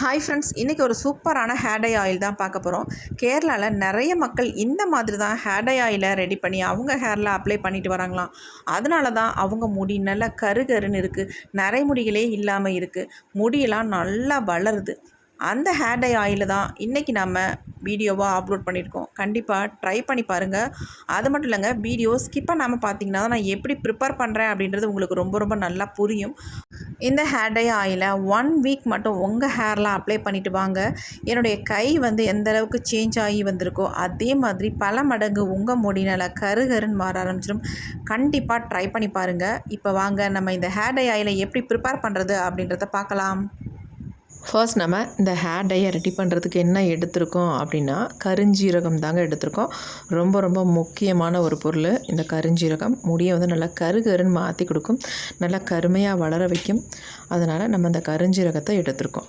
Hi friends இன்றைக்கி ஒரு சூப்பரான ஹேர் டை ஆயில் தான் பார்க்க போகிறோம் கேரளாவில் நிறைய மக்கள் இந்த மாதிரி தான் ஹேர் டை ஆயிலை ரெடி பண்ணி அவங்க ஹேரில் அப்ளை பண்ணிட்டு வராங்களாம். அதனால தான் அவங்க முடி நல்லா கரு கருன்னு இருக்குது நரைமுடிகளே இல்லாமல் இருக்குது முடியெல்லாம் நல்லா வளருது. அந்த ஹேர் டை ஆயிலை தான் இன்றைக்கி நம்ம வீடியோவாக அப்லோட் பண்ணியிருக்கோம். கண்டிப்பாக ட்ரை பண்ணி பாருங்கள் அது மட்டும் இல்லைங்க வீடியோ ஸ்கிப் பண்ணாமல் பார்த்தீங்கன்னா தான் நான் எப்படி ப்ரிப்பேர் பண்ணுறேன் அப்படின்றது உங்களுக்கு ரொம்ப ரொம்ப நல்லா புரியும். இந்த ஹேர் டை ஆயிலை ஒன் வீக் மட்டும் உங்கள் ஹேரில் அப்ளை பண்ணிட்டு வாங்க. என்னுடைய கை வந்து எந்த அளவுக்கு சேஞ்ச் ஆகி வந்திருக்கோ அதே மாதிரி பல மடங்கு உங்கள் முடினால் கருகருன்னு கரு கருன்னு மாற ஆரம்பிச்சிடும். கண்டிப்பாக ட்ரை பண்ணி பாருங்கள் இப்போ வாங்க நம்ம இந்த ஹேர் டை ஆயிலை எப்படி ப்ரிப்பேர் பண்ணுறது அப்படின்றத பார்க்கலாம். ஃபர்ஸ்ட் நம்ம இந்த ஹேர் டையை ரெடி பண்ணுறதுக்கு என்ன எடுத்திருக்கோம் அப்படின்னா கருஞ்சீரகம் தாங்க எடுத்திருக்கோம். ரொம்ப ரொம்ப முக்கியமான ஒரு பொருள் இந்த கருஞ்சீரகம். முடியை வந்து நல்லா கருகருன்னு மாற்றி கொடுக்கும். நல்லா கருமையாக வளர வைக்கும். அதனால் நம்ம இந்த கருஞ்சீரகத்தை எடுத்திருக்கோம்.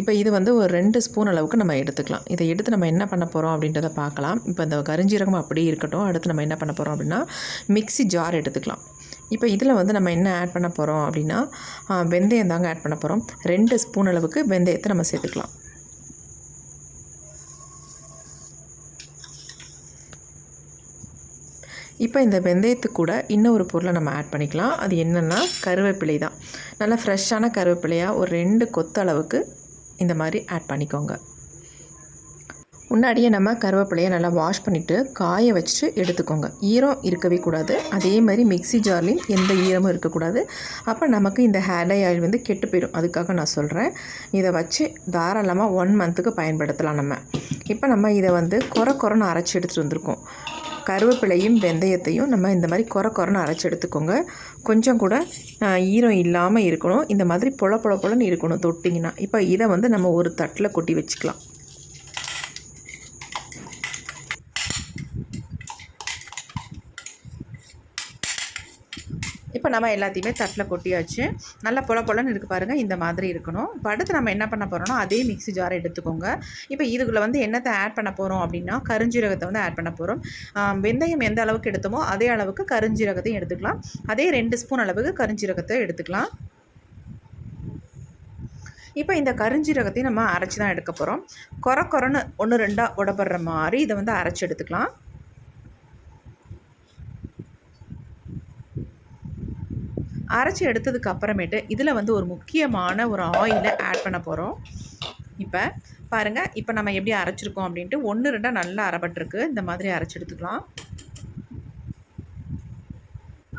இப்போ இது வந்து ஒரு ரெண்டு ஸ்பூன் அளவுக்கு நம்ம எடுத்துக்கலாம். இதை எடுத்து நம்ம என்ன பண்ண போகிறோம் அப்படின்றத பார்க்கலாம். இப்போ இந்த கருஞ்சீரகம் அப்படியே இருக்கட்டும். அடுத்து நம்ம என்ன பண்ண போகிறோம் அப்படின்னா மிக்ஸி ஜார் எடுத்துக்கலாம். இப்போ இதில் வந்து நம்ம என்ன ஆட் பண்ண போகிறோம் அப்படின்னா வெந்தயம் தாங்க ஆட் பண்ண போகிறோம் ரெண்டு ஸ்பூன் அளவுக்கு வெந்தயத்தை நம்ம சேர்த்துக்கலாம். இப்போ இந்த வெந்தயத்துக்கு கூட இன்னொரு பொருளை நம்ம ஆட் பண்ணிக்கலாம். அது என்னென்னா கருவேப்பிலை தான். நல்லா ஃப்ரெஷ்ஷான கருவேப்பிலையாக ஒரு ரெண்டு கொத்து அளவுக்கு இந்த மாதிரி ஆட் பண்ணிக்கோங்க. முன்னாடியே நம்ம கருவேப்பிலையை நல்லா வாஷ் பண்ணிவிட்டு காய வச்சுட்டு எடுத்துக்கோங்க. ஈரம் இருக்கவே கூடாது. அதே மாதிரி மிக்ஸி ஜார்லேயும் எந்த ஈரமும் இருக்கக்கூடாது அப்போ நமக்கு இந்த ஹேர் டை ஆயில் வந்து கெட்டு போயிடும். அதுக்காக நான் சொல்கிறேன் இதை வச்சு தாராளமாக ஒன் மந்த்துக்கு பயன்படுத்தலாம் நம்ம. இப்போ நம்ம இதை வந்து குறை குறைன்னு அரைச்சி எடுத்துகிட்டு வந்திருக்கோம். கருவேப்பிலையும் வெந்தயத்தையும் நம்ம இந்த மாதிரி குறை குறைன்னு அரைச்சி எடுத்துக்கோங்க. கொஞ்சம் கூட ஈரம் இல்லாமல் இருக்கணும். இந்த மாதிரி பொல பொல பொலன்னு இருக்கணும் தொட்டிங்கன்னா. இப்போ இதை வந்து நம்ம ஒரு தட்டில் கொட்டி வச்சுக்கலாம். நம்ம எல்லாத்தையுமே தட்டில் கொட்டியாச்சு. நல்லா பொல பொலன்னு இருக்கு பாருங்கள் இந்த மாதிரி இருக்கணும். இப்போ அடுத்து நம்ம என்ன பண்ண போகிறோம்னா அதே மிக்ஸி ஜாரை எடுத்துக்கோங்க. இப்போ இதுக்குள்ளே வந்து என்னத்தை ஆட் பண்ண போகிறோம் அப்படின்னா கருஞ்சீரகத்தை வந்து ஆட் பண்ண போகிறோம் வெந்தயம் எந்த அளவுக்கு எடுத்தோமோ அதே அளவுக்கு கருஞ்சீரகத்தையும் எடுத்துக்கலாம். அதே ரெண்டு ஸ்பூன் அளவுக்கு கருஞ்சீரகத்தை எடுத்துக்கலாம். இப்போ இந்த கருஞ்சீரகத்தையும் நம்ம அரைச்சி தான் எடுக்க போகிறோம் குறை குறைன்னு ஒன்று ரெண்டாக உடப்படுற மாதிரி இதை வந்து அரைச்சி எடுத்துக்கலாம். அரைச்சி எடுத்ததுக்கு அப்புறமேட்டு இதில் வந்து ஒரு முக்கியமான ஒரு ஆயிலை ஆட் பண்ண போகிறோம். இப்போ பாருங்கள் இப்போ நம்ம எப்படி அரைச்சிருக்கோம் அப்படின்ட்டு ஒன்று ரெண்டாக நல்லா அரைப்பட்டிருக்கு. இந்த மாதிரி அரைச்சி எடுத்துக்கலாம்.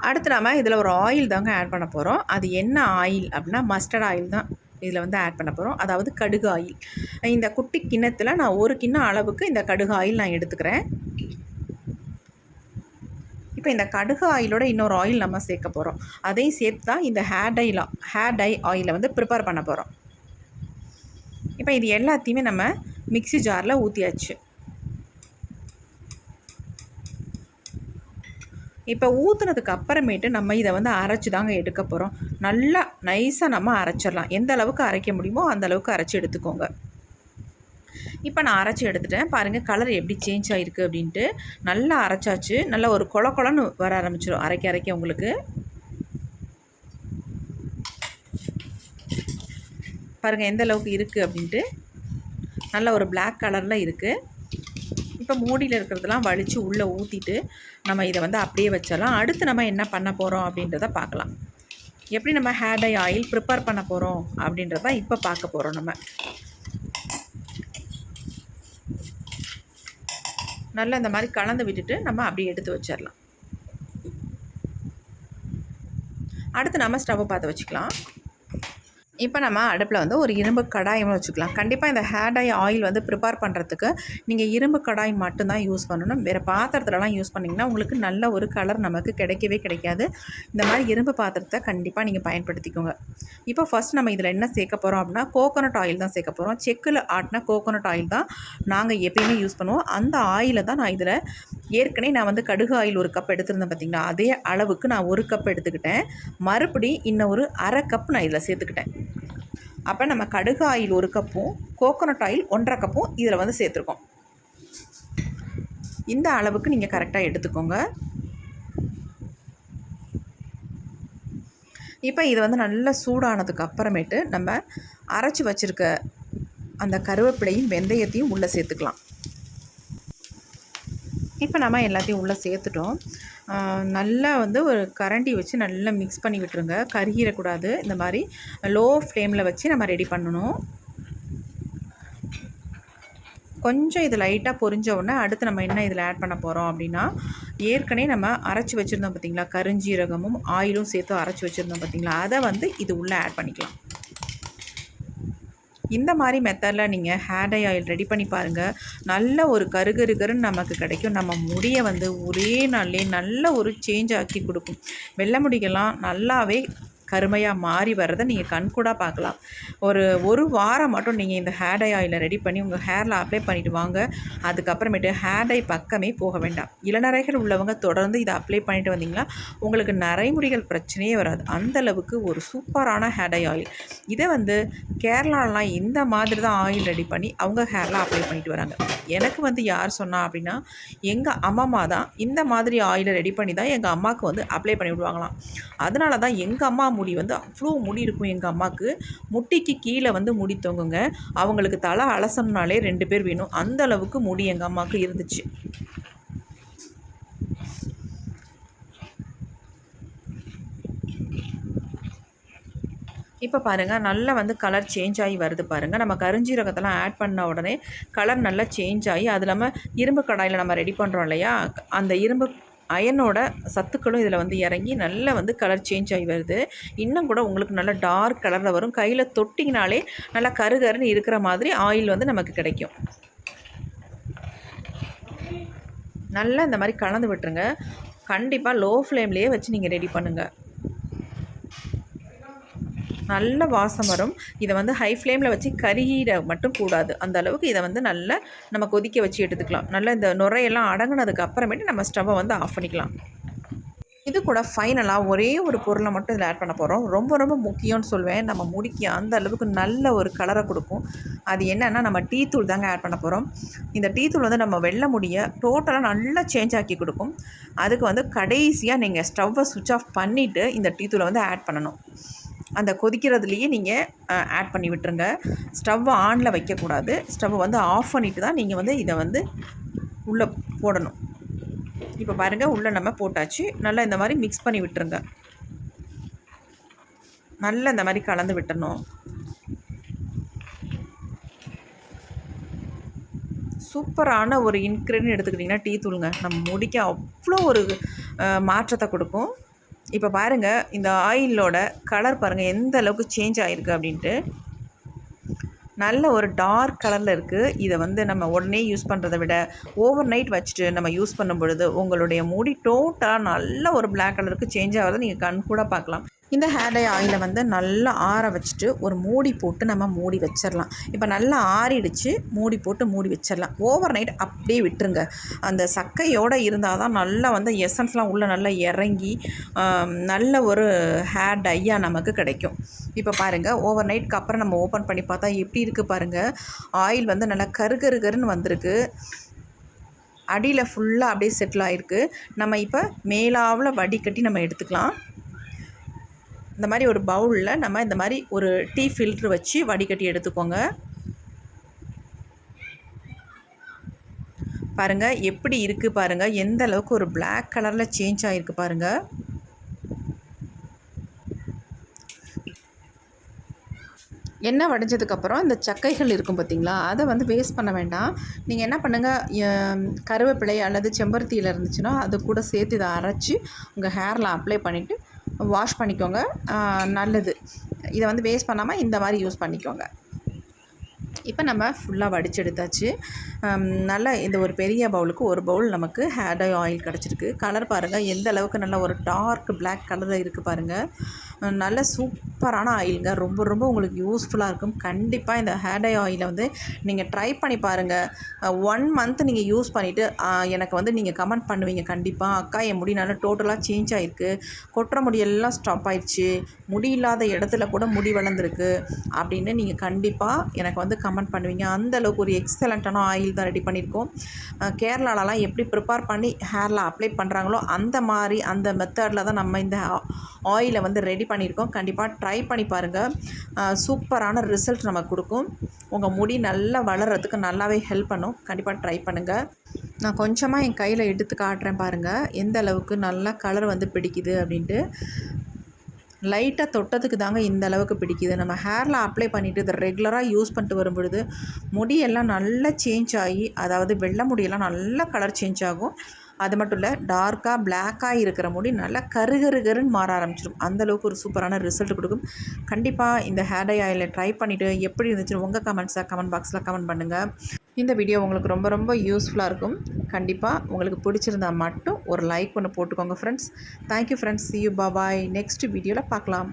அடுத்து நம்ம இதில் ஒரு ஆயில் தாங்க ஆட் பண்ண போகிறோம். அது என்ன ஆயில் அப்படின்னா மஸ்டர்ட் ஆயில் தான் இதில் வந்து ஆட் பண்ண போகிறோம். அதாவது கடுகு ஆயில். இந்த குட்டி கிண்ணத்தில் நான் ஒரு கிண்ணம் அளவுக்கு இந்த கடுகு ஆயில் நான் எடுத்துக்கிறேன். இப்போ இந்த கடுகு ஆயிலோட இன்னொரு ஆயில் நம்ம சேர்க்க போகிறோம் அதையும் சேர்த்து தான் இந்த ஹேர் டைல ஹேர் டை ஆயிலை வந்து ப்ரிப்பேர் பண்ண போகிறோம் இப்போ இது எல்லாத்தையுமே நம்ம மிக்ஸி ஜாரில் ஊற்றியாச்சு இப்போ ஊற்றுனதுக்கு அப்புறமேட்டு நம்ம இதை வந்து அரைச்சி தாங்க எடுக்க போகிறோம் நல்லா நைஸாக நம்ம அரைச்சிடலாம். எந்த அளவுக்கு அரைக்க முடியுமோ அந்த அளவுக்கு அரைச்சி எடுத்துக்கோங்க. இப்போ நான் அரைச்சி எடுத்துட்டேன். பாருங்கள் கலர் எப்படி சேஞ்ச் ஆகிருக்கு அப்படின்ட்டு. நல்லா அரைச்சாச்சு. நல்லா ஒரு கொல கொலன்னு வர ஆரம்பிச்சிடும் அரைக்க அரைக்க உங்களுக்கு. பாருங்கள் எந்த அளவுக்கு இருக்குது அப்படின்ட்டு. நல்ல ஒரு பிளாக் கலரில் இருக்குது இப்போ மூடியில் இருக்கிறதெல்லாம் வலித்து உள்ளே ஊற்றிட்டு நம்ம இதை வந்து அப்படியே வச்சிடலாம். அடுத்து நம்ம என்ன பண்ண போகிறோம் அப்படின்றத பார்க்கலாம். எப்படி நம்ம ஹேர் டை ஆயில் ப்ரிப்பேர் பண்ண போகிறோம் அப்படின்றத இப்போ பார்க்க போகிறோம் நம்ம. நல்லா இந்த மாதிரி கலந்து விட்டுட்டு நம்ம அப்படியே எடுத்து வச்சிடலாம் அடுத்து நம்ம ஸ்டவ்வை பார்த்து வச்சுக்கலாம். இப்போ நம்ம அடுப்பில் வந்து ஒரு இரும்பு கடாயம் வச்சுக்கலாம். கண்டிப்பாக இந்த ஹேர் டை ஆயில் வந்து ப்ரிப்பேர் பண்ணுறதுக்கு நீங்கள் இரும்பு கடாய் மட்டும்தான் யூஸ் பண்ணணும். வேறு பாத்திரத்துலலாம் யூஸ் பண்ணிங்கன்னா உங்களுக்கு நல்ல ஒரு கலர் நமக்கு கிடைக்கவே கிடைக்காது. இந்த மாதிரி இரும்பு பாத்திரத்தை கண்டிப்பாக நீங்கள் பயன்படுத்திக்கோங்க. இப்போ ஃபஸ்ட் நம்ம இதில் என்ன சேர்க்க போகிறோம் அப்படின்னா கோகோனட் ஆயில் தான் சேர்க்க போகிறோம் செக்கில் ஆட்டின கோகோனட் ஆயில் தான் நாங்கள் எப்பயுமே யூஸ் பண்ணுவோம். அந்த ஆயிலை தான் நான் இதில் ஏற்கனவே நான் வந்து கடுகு ஆயில் ஒரு கப் எடுத்திருந்தேன் பார்த்திங்கன்னா அதே அளவுக்கு நான் ஒரு கப் எடுத்துக்கிட்டேன். மறுபடி இன்னும் ஒரு அரை கப் நான் இதில் சேர்த்துக்கிட்டேன். அப்போ நம்ம கடுகு ஆயில் ஒரு கப்பும் கோகோனட் ஆயில் ஒன்றரை கப்பும் இதில் வந்து சேர்த்துருக்கோம். இந்த அளவுக்கு நீங்கள் கரெக்டாக எடுத்துக்கோங்க. இப்போ இது வந்து நல்லா சூடானதுக்கு அப்புறமேட்டு நம்ம அரைச்சி வச்சுருக்க அந்த கருவேப்பிலையும் வெந்தயத்தையும் உள்ளே சேர்த்துக்கலாம். இப்போ நம்ம எல்லாத்தையும் உள்ளே சேர்த்துட்டோம். நல்லா வந்து ஒரு கரண்டி வச்சு நல்லா மிக்ஸ் பண்ணி விட்டுருங்க. கருகிடக்கூடாது. இந்த மாதிரி லோ ஃப்ளேமில் வச்சு நம்ம ரெடி பண்ணணும். கொஞ்சம் இது லைட்டாக பொரிஞ்ச உடனே அடுத்து நம்ம என்ன இதில் ஆட் பண்ண போகிறோம் அப்படின்னா ஏற்கனவே நம்ம அரைச்சி வச்சுருந்தோம் பார்த்தீங்களா கருஞ்சீரகமும் ஆயிலும் சேர்த்து அரைச்சி வச்சுருந்தோம் பார்த்தீங்களா அதை வந்து இது உள்ளே ஆட் பண்ணிக்கலாம். இந்த மாதிரி மெத்தடில் நீங்கள் ஹேர் டை ஆயில் ரெடி பண்ணி பாருங்கள் நல்ல ஒரு கருகருகருன்னு நமக்கு கிடைக்கும். நம்ம முடியை வந்து ஒரே நாள்லேயே நல்ல ஒரு சேஞ்ச் ஆக்கி கொடுக்கும். வெள்ளை முடிகள்லாம் நல்லாவே கருமையாக மாறி வர்றதை நீங்கள் கண்கூடாக பார்க்கலாம். ஒரு ஒரு வாரம் மட்டும் நீங்கள் இந்த ஹேர் டை ஆயிலை ரெடி பண்ணி உங்கள் ஹேரில் அப்ளை பண்ணிவிட்டு வாங்க. அதுக்கப்புறமேட்டு ஹேர் டை பக்கமே போக வேண்டாம். இளநரைகள் உள்ளவங்க தொடர்ந்து இதை அப்ளை பண்ணிட்டு வந்தீங்கன்னா உங்களுக்கு நரைமுடிகள் பிரச்சனையே வராது. அந்த அளவுக்கு ஒரு சூப்பரான ஹேர் டை ஆயில் இதை வந்து கேரளாலாம் இந்த மாதிரி தான் ஆயில் ரெடி பண்ணி அவங்க ஹேரில் அப்ளை பண்ணிட்டு வராங்க. எனக்கு வந்து யார் சொன்னா அப்படின்னா எங்கள் அம்மா தான் இந்த மாதிரி ஆயிலை ரெடி பண்ணி தான் எங்கள் அம்மாவுக்கு வந்து அப்ளை பண்ணி விடுவாங்களாம். அதனால தான் எங்கள் அம்மா முடி வந்து அவ்வளோ முடி இருக்கும் எங்கள் அம்மாவுக்கு முட்டிக்கு கீழே வந்து முடி தொங்குங்க. அவங்களுக்கு தலை அலசணும்னாலே ரெண்டு பேர் வேணும். அந்த அளவுக்கு முடி எங்கள் அம்மாவுக்கு இருந்துச்சு. இப்போ பாருங்கள் நல்லா வந்து கலர் சேஞ்ச் ஆகி வருது பாருங்கள் நம்ம கருஞ்சீரகத்தெல்லாம் ஆட் பண்ண உடனே கலர் நல்லா சேஞ்ச் ஆகி அது இல்லாமல் இரும்பு கடாயில் நம்ம ரெடி பண்ணுறோம் இல்லையா? அந்த இரும்பு அயனோட சத்துக்களும் இதில் வந்து இறங்கி நல்லா வந்து கலர் சேஞ்ச் ஆகி வருது. இன்னும் கூட உங்களுக்கு நல்ல டார்க் கலரில் வரும். கையில் தொட்டிங்கனாலே நல்லா கருகருன்னு இருக்கிற மாதிரி ஆயில் வந்து நமக்கு கிடைக்கும். நல்லா இந்த மாதிரி கலந்து விட்டுருங்க. கண்டிப்பாக லோ ஃப்ளேம்லேயே வச்சு நீங்கள் ரெடி பண்ணுங்கள் நல்ல வாசம் வரும். இதை வந்து ஹை ஃப்ளேமில் வச்சு கருகிட மட்டும் கூடாது. அந்த அளவுக்கு இதை வந்து நல்லா நம்ம கொதிக்க வச்சு எடுத்துக்கலாம். நல்லா இந்த நுரையெல்லாம் அடங்கினதுக்கு அப்புறமேட்டு நம்ம ஸ்டவ்வை வந்து ஆஃப் பண்ணிக்கலாம். இது கூட ஃபைனலாக ஒரே ஒரு பொருளை மட்டும் இதில் ஆட் பண்ண போகிறோம் ரொம்ப ரொம்ப முக்கியம்னு சொல்லுவேன் நம்ம முடிக்க அந்த அளவுக்கு நல்ல ஒரு கலரை கொடுக்கும். அது என்னென்னா நம்ம டீ தூள் தாங்க ஆட் பண்ண போகிறோம் இந்த டீ தூள் வந்து நம்ம வெள்ள முடிய டோட்டலாக நல்லா சேஞ்ச் ஆக்கி கொடுக்கும். அதுக்கு வந்து கடைசியாக நீங்கள் ஸ்டவ்வை சுவிட்ச் ஆஃப் பண்ணிவிட்டு இந்த டீ தூளை வந்து ஆட் பண்ணணும். அந்த கொதிக்கிறதுலையே நீங்கள் ஆட் பண்ணி விட்டுருங்க. ஸ்டவ்வை ஆனில் வைக்கக்கூடாது. ஸ்டவ்வை வந்து ஆஃப் பண்ணிவிட்டு தான் நீங்கள் வந்து இதை வந்து உள்ளே போடணும். இப்போ பாருங்கள் உள்ளே நம்ம போட்டாச்சு. நல்லா இந்த மாதிரி மிக்ஸ் பண்ணி விட்டுருங்க. நல்லா இந்த மாதிரி கலந்து விட்டணும் சூப்பரான ஒரு இன்க்ரீடியன்ட் எடுத்துக்கிட்டிங்கன்னா டீ தூளுங்க. நம்ம முடிக்க அவ்வளோ ஒரு மாற்றத்தை கொடுக்கும். இப்போ பாருங்கள் இந்த ஆயிலோட கலர் பாருங்கள் எந்த அளவுக்கு சேஞ்ச் ஆகிருக்கு அப்படின்ட்டு. நல்ல ஒரு டார்க் கலரில் இருக்குது இதை வந்து நம்ம உடனே யூஸ் பண்ணுறதை விட ஓவர் நைட் வச்சுட்டு நம்ம யூஸ் பண்ணும் பொழுது உங்களுடைய முடி டோட்டலாக நல்ல ஒரு பிளாக் கலருக்கு சேஞ்ச் ஆகிறத நீங்கள் கண் கூட பார்க்கலாம். இந்த ஹேர் டை ஆயிலை வந்து நல்லா ஆற வச்சுட்டு ஒரு மூடி போட்டு நம்ம மூடி வச்சிடலாம் இப்போ நல்லா ஆறிடுச்சு மூடி போட்டு மூடி வச்சிடலாம் ஓவர் நைட் அப்படியே விட்டுருங்க. அந்த சக்கையோடு இருந்தால் தான் நல்லா வந்து எசன்ஸ்லாம் உள்ளே நல்லா இறங்கி நல்ல ஒரு ஹேர் டையாக நமக்கு கிடைக்கும். இப்போ பாருங்கள் ஓவர் நைட்க்கு அப்புறம் நம்ம ஓப்பன் பண்ணி பார்த்தா எப்படி இருக்குது பாருங்கள் ஆயில் வந்து நல்லா கருகருகருன்னு கரு கருன்னு வந்திருக்கு. அடியில் ஃபுல்லாக அப்படியே செட்டில் ஆகிருக்கு நம்ம இப்போ மேலாவில் வடிகட்டி நம்ம எடுத்துக்கலாம். இந்த மாதிரி ஒரு பவுலில் நம்ம இந்த மாதிரி ஒரு டீ ஃபில்ட்ரு வச்சு வடிகட்டி எடுத்துக்கோங்க. பாருங்கள் எப்படி இருக்குது பாருங்கள் எந்த அளவுக்கு ஒரு பிளாக் கலரில் சேஞ்ச் ஆகிருக்கு பாருங்கள் எண்ணெய் வடைஞ்சதுக்கப்புறம் இந்த சக்கைகள் இருக்கும் பார்த்தீங்களா அதை வந்து வேஸ்ட் பண்ண வேண்டாம். நீங்கள் என்ன பண்ணுங்கள் கருவேப்பிலை அல்லது செம்பருத்தியில் இருந்துச்சுன்னா அது கூட சேர்த்து இதை அரைச்சி உங்கள் ஹேரில் அப்ளை பண்ணிவிட்டு வாஷ் பண்ணிக்கோங்க. நல்லது. இதை வந்து வேஸ்ட் பண்ணாமல் இந்த மாதிரி யூஸ் பண்ணிக்கோங்க. இப்போ நம்ம ஃபுல்லாக வடித்து எடுத்தாச்சு. நல்லா இந்த ஒரு பெரிய பவுலுக்கு ஒரு பவுல் நமக்கு ஹேர் டை ஆயில் கிடச்சிருக்கு. கலர் பாருங்கள் எந்த அளவுக்கு நல்ல ஒரு டார்க் பிளாக் கலரில் இருக்குது பாருங்கள் நல்ல சூப்பரான ஆயிலுங்க ரொம்ப ரொம்ப உங்களுக்கு யூஸ்ஃபுல்லாக இருக்கும். கண்டிப்பாக இந்த ஹேர் டை ஆயிலை வந்து நீங்கள் ட்ரை பண்ணி பாருங்கள் ஒன் மந்த் நீங்கள் யூஸ் பண்ணிவிட்டு எனக்கு வந்து நீங்கள் கமெண்ட் பண்ணுவீங்க கண்டிப்பாக அக்கா என் முடி நல்லா டோட்டலாக சேஞ்ச் ஆகிருக்கு கொட்டுற முடியெல்லாம் ஸ்டாப் ஆயிடுச்சு. முடி இல்லாத இடத்துல கூட முடி வளர்ந்துருக்கு. அப்படின்னு நீங்கள் கண்டிப்பாக எனக்கு வந்து கமெண்ட் கமெண்ட் பண்ணுவீங்க. அந்தளவுக்கு ஒரு எக்ஸலண்ட்டான ஆயில் தான் ரெடி பண்ணியிருக்கோம். கேரளாலலாம் எப்படி ப்ரிப்பேர் பண்ணி ஹேரில் அப்ளை பண்ணுறாங்களோ அந்த மாதிரி அந்த மெத்தடில் தான் நம்ம இந்த ஆயிலை வந்து ரெடி பண்ணியிருக்கோம். கண்டிப்பாக ட்ரை பண்ணி பாருங்கள் சூப்பரான ரிசல்ட் நமக்கு கொடுக்கும். உங்கள் முடி நல்லா வளர்கிறதுக்கு நல்லாவே ஹெல்ப் பண்ணும். கண்டிப்பாக ட்ரை பண்ணுங்கள் நான் கொஞ்சமாக என் கையில் எடுத்து காட்டுறேன் பாருங்கள் எந்த அளவுக்கு நல்லா கலர் வந்து பிடிக்குது அப்படின்ட்டு. லைட்டாக தொட்டதுக்கு தாங்க இந்த அளவுக்கு பிடிக்குது. நம்ம ஹேரில் அப்ளை பண்ணிவிட்டு இதை ரெகுலராக யூஸ் பண்ணிட்டு வரும்பொழுது முடியெல்லாம் நல்லா சேஞ்ச் ஆகி அதாவது வெள்ளை முடியெல்லாம் நல்லா கலர் சேஞ்ச் ஆகும். அது மட்டும் இல்லை டார்க்காக பிளாக்காக இருக்கிற முடி நல்லா கருகருகருன்னு மாற ஆரம்பிச்சிடும். அந்தளவுக்கு ஒரு சூப்பரான ரிசல்ட் கொடுக்கும். கண்டிப்பாக இந்த ஹேர் டை ஆயிலை ட்ரை பண்ணிவிட்டு எப்படி இருந்துச்சு உங்கள் கமெண்ட்ஸை கமெண்ட் பாக்ஸில் கமெண்ட் பண்ணுங்கள் இந்த வீடியோ உங்களுக்கு ரொம்ப ரொம்ப யூஸ்ஃபுல்லாக இருக்கும். கண்டிப்பாக உங்களுக்கு பிடிச்சிருந்தா மட்டும் ஒரு லைக் ஒன்று போட்டுக்கோங்க friends thank you friends see you bye bye next வீடியோவில் பார்க்கலாம்.